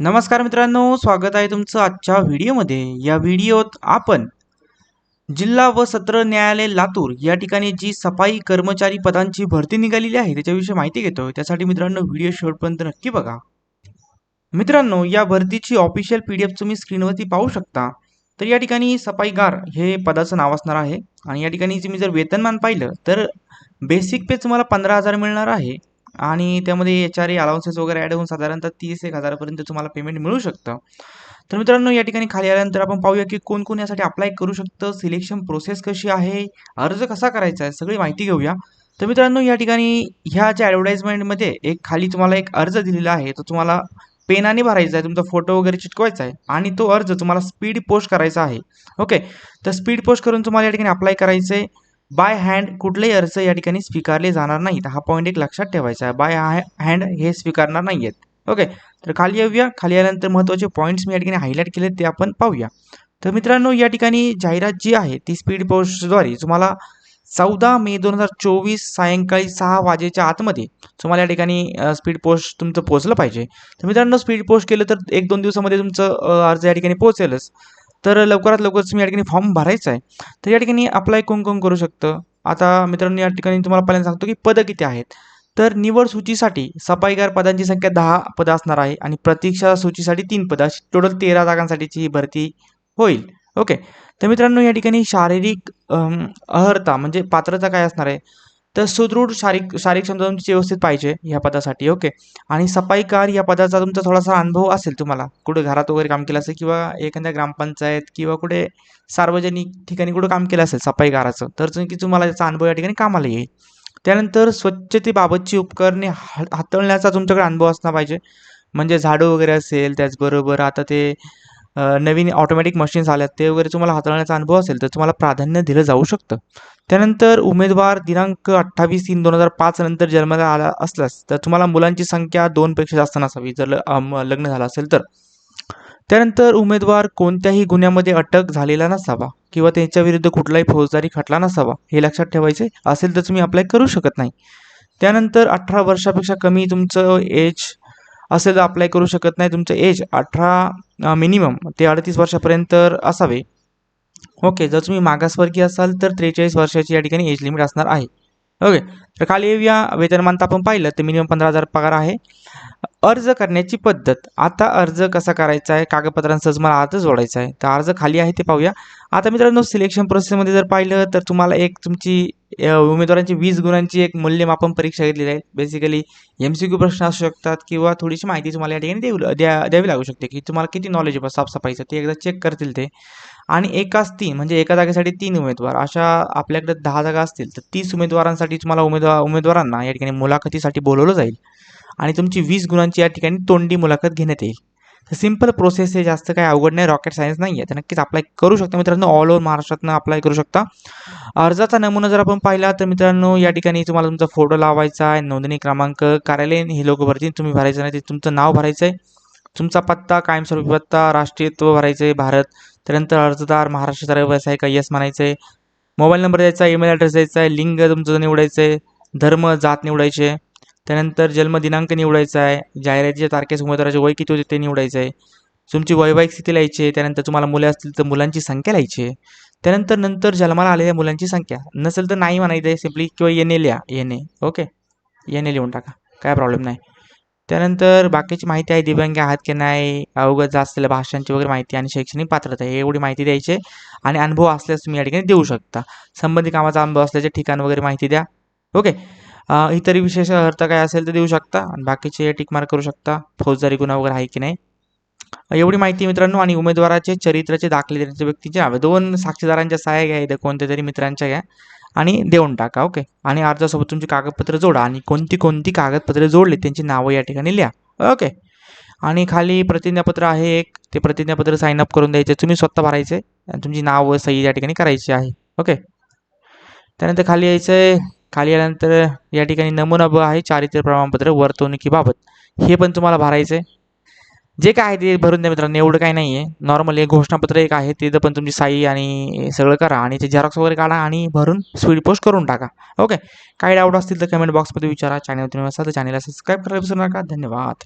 नमस्कार मित्रांनो स्वागत आहे तुमचं आजच्या व्हिडिओमध्ये. या व्हिडिओत आपण जिल्हा व सत्र न्यायालय लातूर या ठिकाणी जी सफाई कर्मचारी पदांची भरती निघालेली आहे त्याच्याविषयी माहिती घेतो त्यासाठी मित्रांनो व्हिडिओ शेवटपर्यंत नक्की बघा. मित्रांनो या भरतीची ऑफिशियल पी डी एफ तुम्ही स्क्रीनवरती पाहू शकता. तर या ठिकाणी सफाईगार हे पदाचं नाव असणार आहे. आणि या ठिकाणी तुम्ही जर वेतनमान पाहिलं तर बेसिक पे तुम्हाला पंधरा हजार मिळणार आहे. आणि त्यामध्ये एच आर ए अलाउन्सेस वगैरे ॲड होऊन साधारणतः तीस एक हजारापर्यंत तुम्हाला पेमेंट मिळू शकतं. तर मित्रांनो या ठिकाणी खाली आल्यानंतर आपण पाहूया की कोण कोण यासाठी अप्लाय करू शकतं सिलेक्शन प्रोसेस कशी आहे अर्ज कसा करायचा आहे सगळी माहिती घेऊया. तर मित्रांनो या ठिकाणी ह्या ज्या ॲडव्हर्टाईजमेंटमध्ये एक खाली तुम्हाला एक अर्ज दिलेला आहे तो तुम्हाला पेनाने भरायचा आहे तुमचा फोटो वगैरे चिटकवायचा आहे आणि तो अर्ज तुम्हाला स्पीड पोस्ट करायचा आहे. ओके तर स्पीड पोस्ट करून तुम्हाला या ठिकाणी अप्लाय करायचं आहे बाय हँड कुठलेही अर्ज या ठिकाणी स्वीकारले जाणार नाहीत. हा पॉईंट एक लक्षात ठेवायचा आहे. बाय हँड हे स्वीकारणार नाही आहेत ओके तर खाली येऊया. खाली आल्यानंतर महत्त्वाचे पॉईंट्स मी या ठिकाणी हायलाईट केले ते आपण पाहूया. तर मित्रांनो या ठिकाणी जाहिरात जी आहे ती स्पीड पोस्टद्वारे तुम्हाला चौदा मे दोन हजार चोवीस सायंकाळी सहा वाजेच्या आतमध्ये तुम्हाला या ठिकाणी स्पीड पोस्ट तुमचं पोहोचलं पाहिजे. तर मित्रांनो स्पीड पोस्ट केलं तर एक दोन दिवसामध्ये तुमचं अर्ज या ठिकाणी पोहोचेलच. तर लवकरात लवकर मी या ठिकाणी फॉर्म भरायचा आहे. तर या ठिकाणी अप्लाय कोण कोण करू शकतं? आता मित्रांनो या ठिकाणी तुम्हाला पहिल्यांदा सांगतो की पदं किती आहेत. तर निवड सूचीसाठी सफाईगार पदांची संख्या दहा पदं असणार आहे आणि प्रतीक्षा सूचीसाठी तीन पदं. अशी टोटल तेरा जागांसाठीची ही भरती होईल. ओके तर मित्रांनो या ठिकाणी शारीरिक अहर्ता अर्हता म्हणजे पात्रता काय असणार आहे? तर सुदृढ शारीरिक शारीरिक क्षमता तुमची व्यवस्थित पाहिजे ह्या पदासाठी ओके आणि सफाईकार या पदाचा तुमचा थोडासा अनुभव असेल तुम्हाला. कुठे घरात वगैरे काम केलं असेल किंवा एखाद्या ग्रामपंचायत किंवा कुठे सार्वजनिक ठिकाणी कुठं काम केलं असेल सफाईकाराचं तर की तुम्हाला त्याचा अनुभव या ठिकाणी कामाला येईल. त्यानंतर स्वच्छतेबाबतची उपकरणे हा हाताळण्याचा तुमच्याकडे अनुभव असला पाहिजे. म्हणजे झाडू वगैरे असेल त्याचबरोबर आता ते नवीन ऑटोमॅटिक मशीन्स आल्यात ते वगैरे तुम्हाला हाताळण्याचा अनुभव असेल तर तुम्हाला प्राधान्य दिलं जाऊ शकतं. त्यानंतर उमेदवार दिनांक अठ्ठावीस तीन दोन हजार पाच नंतर जन्माला आला असल्यास तर तुम्हाला मुलांची संख्या दोनपेक्षा जास्त नसावी जर लग्न झालं असेल तर. त्यानंतर उमेदवार कोणत्याही गुन्ह्यामध्ये अटक झालेला नसावा किंवा त्यांच्या विरुद्ध कुठलाही फौजदारी खटला नसावा हे लक्षात ठेवायचे असेल तर तुम्ही अप्लाय करू शकत नाही. त्यानंतर अठरा वर्षापेक्षा कमी तुमचं एज असेल तर अप्लाय करू शकत नाही. तुमचं एज अठरा मिनिमम ते अडतीस वर्षापर्यंत असावे. ओके जर तुम्ही मागासवर्गीय असाल तर त्रेचाळीस वर्षाची या ठिकाणी एज लिमिट असणार आहे. ओके तर खाली येऊया. वेतनमानता आपण पाहिलं तर मिनिमम पंधरा हजार पगार आहे. अर्ज करण्याची पद्धत. आता अर्ज कसा करायचा आहे? कागदपत्रांसह मला अर्ज जोडायचा आहे. तर अर्ज खाली आहे ते पाहूया. आता मित्रांनो सिलेक्शन प्रोसेसमध्ये जर पाहिलं तर तुम्हाला एक तुमची या उमेदवारांची वीस गुणांची एक मूल्यमापन परीक्षा घेतलेली आहे. बेसिकली एम सी क्यू प्रश्न असू शकतात किंवा थोडीशी माहिती तुम्हाला या ठिकाणी देऊ द्या द्यावी लागू शकते की तुम्हाला किती नॉलेज आहे साफसफाईचं ते एकदा चेक करतील ते. आणि एकाच तीन म्हणजे एका जागेसाठी तीन उमेदवार अशा आपल्याकडे दहा जागा असतील तर तीस उमेदवारांसाठी तुम्हाला उमेदवार उमेदवारांना या ठिकाणी मुलाखतीसाठी बोलवलं जाईल. आणि तुमची वीस गुणांची या ठिकाणी तोंडी मुलाखत घेण्यात येईल. तर सिंपल प्रोसेस आहे जास्त काही अवघड नाही रॉकेट सायन्स नाही आहे तर नक्कीच अप्लाय करू शकता मित्रांनो ऑल ओव्हर महाराष्ट्रातनं अप्लाय करू शकता. अर्जाचा नमुना जर आपण पाहिला तर मित्रांनो या ठिकाणी तुम्हाला तुमचा फोटो लावायचा आहे नोंदणी क्रमांक कार्यालयीन ही लोक भरतील तुम्ही भरायचं नाही ते तुमचं नाव भरायचं आहे. तुमचा पत्ता कायमस्वरूपी पत्ता राष्ट्रीयत्व भरायचं आहे भारत. त्यानंतर अर्जदार महाराष्ट्राचा रहिवासी आहे का यस म्हणायचं आहे. मोबाईल नंबर द्यायचा ईमेल ॲड्रेस द्यायचा आहे लिंग तुमचं निवडायचं आहे धर्म जात निवडायचे त्यानंतर जन्मदिनांक निवडायचा आहे. जाहिरातीच्या तारखेस उमेदवाराचे वय किती होते ते निवडायचं आहे. तुमची वैवाहिक स्थिती लिहायची आहे. त्यानंतर तुम्हाला मुले असतील तर मुलांची संख्या लिहायची आहे. त्यानंतर नंतर जन्माला आलेल्या मुलांची संख्या. नसेल तर नाही म्हणायचं आहे. सिम्पली किंवा येणे लिहा. येणे. ओके येणे लिहून टाका. काय प्रॉब्लेम नाही. त्यानंतर बाकीची माहिती आहे. दिव्यांग आहात की नाही? अवगत असलेल्या भाषांची वगैरे माहिती आणि शैक्षणिक पात्रता. हे एवढी माहिती द्यायची आहे. आणि अनुभव असल्यास तुम्ही या ठिकाणी देऊ शकता. संबंधित कामाचा अनुभव असल्याचे ठिकाण वगैरे माहिती द्या. ओके इतरही इतर विशेष अर्थ काय असेल तर देऊ शकता आणि बाकीचे टिक मार्क करू शकता. फौजदारी गुन्हा वगैरे आहे की नाही? एवढी माहिती मित्रांनो आणि उमेदवाराचे चरित्राचे दाखले देण्याच्या व्यक्तीचे हवे. दोन साक्षीदारांच्या सहाय्य घ्या इथे कोणत्या तरी मित्रांच्या घ्या आणि देऊन टाका ओके? आणि अर्जासोबत तुमची कागदपत्र जोडा आणि कोणती कोणती कागदपत्रे जोडली त्यांची नावं या ठिकाणी लिहा ओके? आणि खाली प्रतिज्ञापत्र आहे एक. ते प्रतिज्ञापत्र साईन अप करून द्यायचे. तुम्ही स्वतः भरायचे आणि तुमची नावं सही या ठिकाणी करायची आहे ओके? त्यानंतर खाली यायचं आहे खाली आल्यानंतर या ठिकाणी नमुना ब आहे चारित्र्य प्रमाणपत्र वर्तवणुकीबाबत हे पण तुम्हाला भरायचं आहे. जे काय आहे ते भरून द्या मित्रांनो एवढं काही नाही आहे नॉर्मल एक घोषणापत्र एक आहे तिथं पण तुमची साई आणि सगळं करा आणि ते झेरॉक्स वगैरे काढा आणि भरून स्पीड पोस्ट करून टाका. ओके काही डाऊट असतील तर कमेंट बॉक्समध्ये विचारा. चॅनल तुम्ही असाल तर चॅनलला सबस्क्राईब करायला विसरू नका. धन्यवाद.